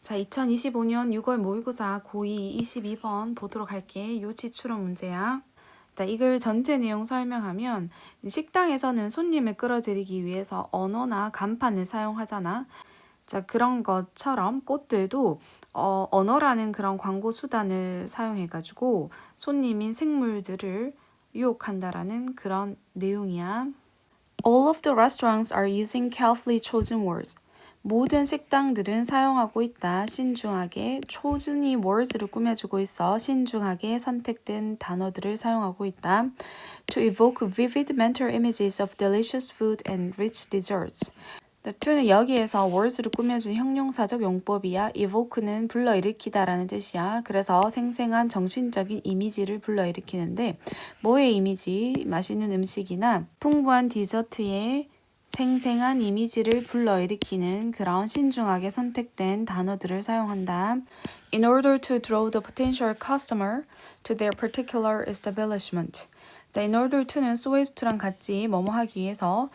자, 2025년 6월 모의고사 고2 22번 보도록 할게. 유치 추론 문제야. 자, 이걸 전체 내용 설명하면 식당에서는 손님을 끌어들이기 위해서 언어나 간판을 사용하잖아. 자, 그런 것처럼 꽃들도 어, 언어라는 그런 광고 수단을 사용해가지고 손님인 생물들을 유혹한다라는 그런 내용이야. All of the restaurants are using carefully chosen words. 모든 식당들은 사용하고 있다. 신중하게 초준이 words를 꾸며주고 있어 신중하게 선택된 단어들을 사용하고 있다. To evoke vivid mental images of delicious food and rich desserts. To는 여기에서 words를 꾸며준 형용사적 용법이야. evoke는 불러일으키다라는 뜻이야. 그래서 생생한 정신적인 이미지를 불러일으키는데 뭐의 이미지? 맛있는 음식이나 풍부한 디저트의 생생한 이미지를 불러일으키는 그런 신중하게 선택된 단어들을 사용한다. In order to draw the potential customer to their particular establishment. 자, in order to는 so as to랑 같이 뭐뭐 하기 위해서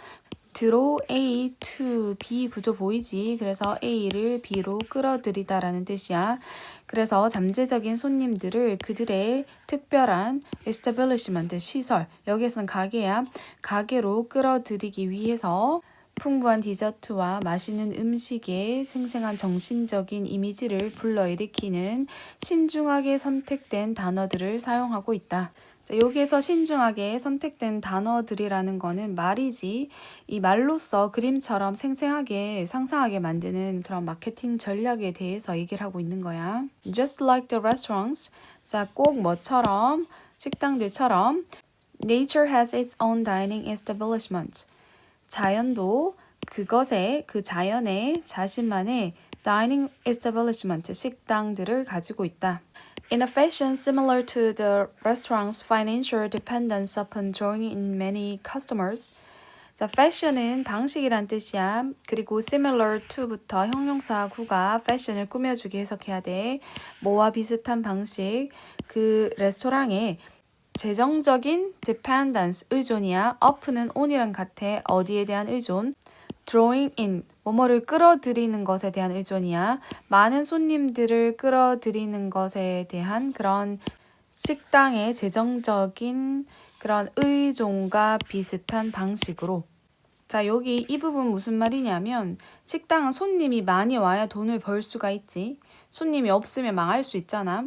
draw A to B 구조 보이지? 그래서 A를 B로 끌어들이다 라는 뜻이야. 그래서 잠재적인 손님들을 그들의 특별한 establishment 시설 여기에서는 가게야. 가게로 끌어들이기 위해서 풍부한 디저트와 맛있는 음식의 생생한 정신적인 이미지를 불러일으키는 신중하게 선택된 단어들을 사용하고 있다. 자, 여기에서 신중하게 선택된 단어들이라는 거는 말이지 이 말로써 그림처럼 생생하게 상상하게 만드는 그런 마케팅 전략에 대해서 얘기를 하고 있는 거야. Just like the restaurants. 자, 꼭 뭐처럼 식당들처럼 Nature has its own dining establishment. 자연도 그것의 그 자연의 자신만의 dining establishment 식당들을 가지고 있다. In a fashion similar to the restaurant's financial dependence upon drawing in many customers. 자, fashion은 방식이란 뜻이야. 그리고 similar to부터 형용사 구가 fashion을 꾸며주게 해석해야 돼. 뭐와 비슷한 방식. 그 레스토랑에 재정적인 dependence 의존이야. up는 on이랑 같아. 어디에 대한 의존? Drawing in 뭐뭐를 끌어들이는 것에 대한 의존이야. 많은 손님들을 끌어들이는 것에 대한 그런 식당의 재정적인 그런 의존과 비슷한 방식으로 자, 여기 이 부분 무슨 말이냐면 식당은 손님이 많이 와야 돈을 벌 수가 있지. 손님이 없으면 망할 수 있잖아.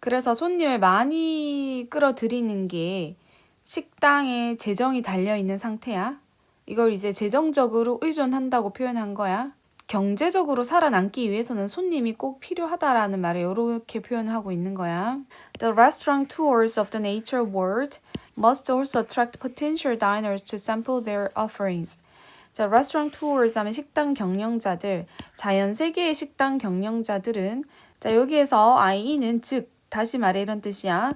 그래서 손님을 많이 끌어들이는 게 식당에 재정이 달려 있는 상태야. 이걸 이제 재정적으로 의존한다고 표현한 거야. 경제적으로 살아남기 위해서는 손님이 꼭 필요하다라는 말을 이렇게 표현하고 있는 거야. The restaurant tours of the nature world must also attract potential diners to sample their offerings. 자, restaurant tours 하면 식당 경영자들, 자연 세계의 식당 경영자들은 자, 여기에서 IE는 즉 다시 말해 이런 뜻이야.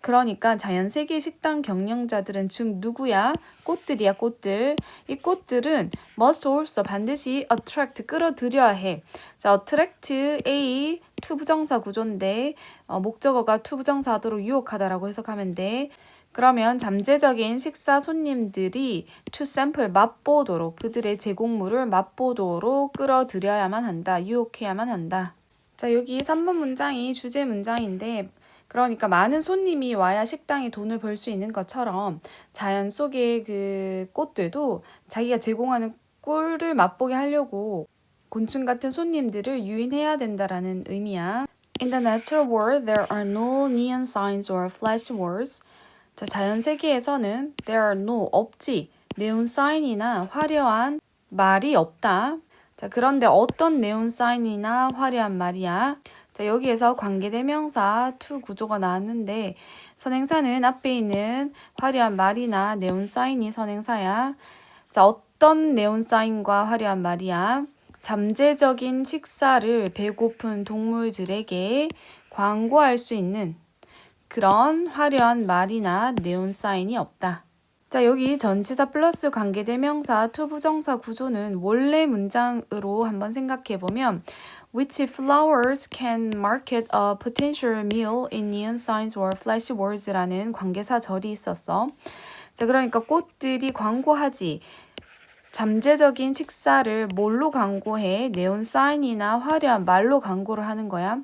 그러니까 자연 세계 식당 경영자들은 즉 누구야? 꽃들이야, 꽃들. 이 꽃들은 must also 반드시 attract 끌어들여야 해. 자, attract A to 부정사 구조인데 어, 목적어가 to 부정사도록 유혹하다라고 해석하면 돼. 그러면 잠재적인 식사 손님들이 to sample 맛보도록 그들의 제공물을 맛보도록 끌어들여야만 한다. 유혹해야만 한다. 자, 여기 3번 문장이 주제 문장인데 그러니까 많은 손님이 와야 식당에 돈을 벌 수 있는 것처럼 자연 속의 그 꽃들도 자기가 제공하는 꿀을 맛보게 하려고 곤충 같은 손님들을 유인해야 된다라는 의미야. In the natural world, there are no neon signs or flash words. 자, 자연 세계에서는 there are no 없지. 네온 사인이나 화려한 말이 없다. 자, 그런데 어떤 네온 사인이나 화려한 말이야? 자, 여기에서 관계대명사 to 구조가 나왔는데 선행사는 앞에 있는 화려한 말이나 네온 사인이 선행사야. 자, 어떤 네온 사인과 화려한 말이야? 잠재적인 식사를 배고픈 동물들에게 광고할 수 있는 그런 화려한 말이나 네온 사인이 없다. 자, 여기 전치사 플러스 관계대명사 투부정사 구조는 원래 문장으로 한번 생각해 보면 which flowers can market a potential meal in neon signs or flash words라는 관계사 절이 있었어. 자, 그러니까 꽃들이 광고하지. 잠재적인 식사를 뭘로 광고해? 네온 사인이나 화려한 말로 광고를 하는 거야.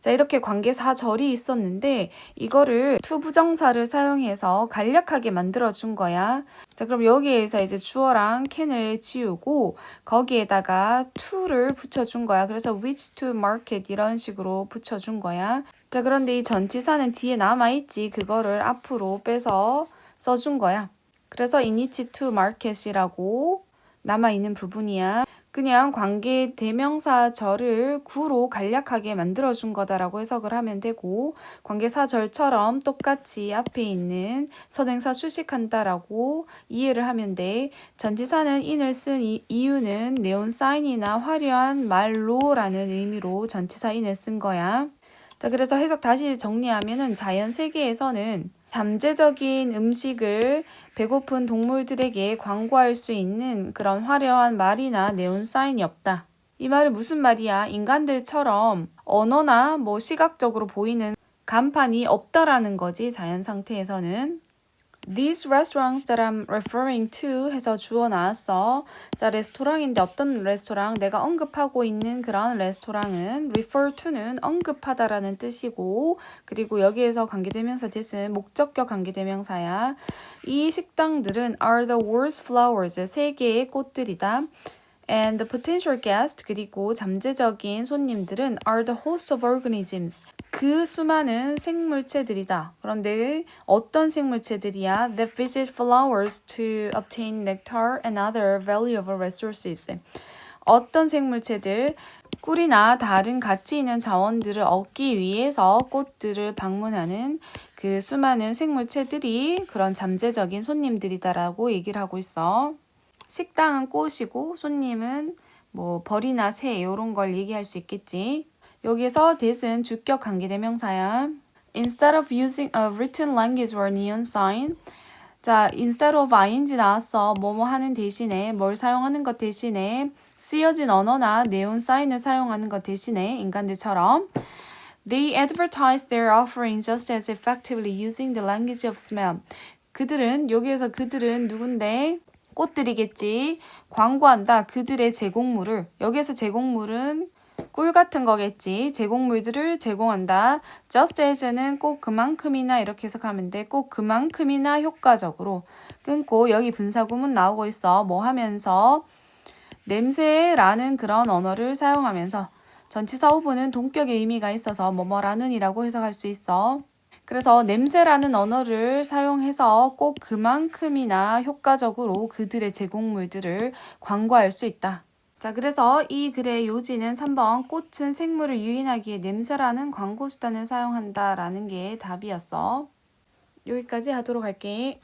자, 이렇게 관계사 절이 있었는데 이거를 to 부정사를 사용해서 간략하게 만들어 준 거야. 자, 그럼 여기에서 이제 주어랑 can을 지우고 거기에다가 to를 붙여 준 거야. 그래서 which to market 이런 식으로 붙여 준 거야. 자, 그런데 이 전치사는 뒤에 남아 있지. 그거를 앞으로 빼서 써준 거야. 그래서 each to market이라고 남아 있는 부분이야. 그냥 관계 대명사절을 구로 간략하게 만들어준 거다라고 해석을 하면 되고 관계사절처럼 똑같이 앞에 있는 선행사 수식한다라고 이해를 하면 돼. 전치사는 in을 쓴 이, 이유는 네온 사인이나 화려한 말로라는 의미로 전치사 in을 쓴 거야. 자, 그래서 해석 다시 정리하면은 자연 세계에서는 잠재적인 음식을 배고픈 동물들에게 광고할 수 있는 그런 화려한 말이나 네온 사인이 없다. 이 말은 무슨 말이야? 인간들처럼 언어나 뭐 시각적으로 보이는 간판이 없다라는 거지, 자연 상태에서는. These restaurants that I'm referring to 해서 주어 나왔어. 자, 레스토랑인데 어떤 레스토랑? 내가 언급하고 있는 그런 레스토랑은 refer to는 언급하다라는 뜻이고 그리고 여기에서 관계대명사 뜻은 목적격 관계대명사야. 이 식당들은 are the world's flowers 세 개의 꽃들이다. And the potential guest 그리고 잠재적인 손님들은 are the host of organisms. 그 수많은 생물체들이다. 그런데 어떤 생물체들이야? That visit flowers to obtain nectar and other valuable resources. 어떤 생물체들 꿀이나 다른 가치 있는 자원들을 얻기 위해서 꽃들을 방문하는 그 수많은 생물체들이 그런 잠재적인 손님들이다라고 얘기를 하고 있어. 식당은 꽃이고 손님은 뭐 벌이나 새 이런 걸 얘기할 수 있겠지. 여기서 that은 주격 관계대명사야. Instead of using a written language or neon sign, 자, instead of ing 나왔어. 뭐뭐 하는 대신에 뭘 사용하는 것 대신에 쓰여진 언어나 네온 사인을 사용하는 것 대신에 인간들처럼 They advertise their offerings just as effectively using the language of smell. 그들은 여기에서 그들은 누군데 꽃들이겠지. 광고한다. 그들의 제공물을. 여기에서 제공물은 꿀 같은 거겠지. 제공물들을 제공한다. just as는 꼭 그만큼이나 이렇게 해석하면 돼. 꼭 그만큼이나 효과적으로. 끊고 여기 분사구문 나오고 있어. 뭐 하면서 냄새라는 그런 언어를 사용하면서 전치사 후보는 동격의 의미가 있어서 뭐뭐라는이라고 해석할 수 있어. 그래서 냄새라는 언어를 사용해서 꼭 그만큼이나 효과적으로 그들의 제공물들을 광고할 수 있다. 자, 그래서 이 글의 요지는 3번 꽃은 생물을 유인하기에 냄새라는 광고 수단을 사용한다라는 게 답이었어. 여기까지 하도록 할게.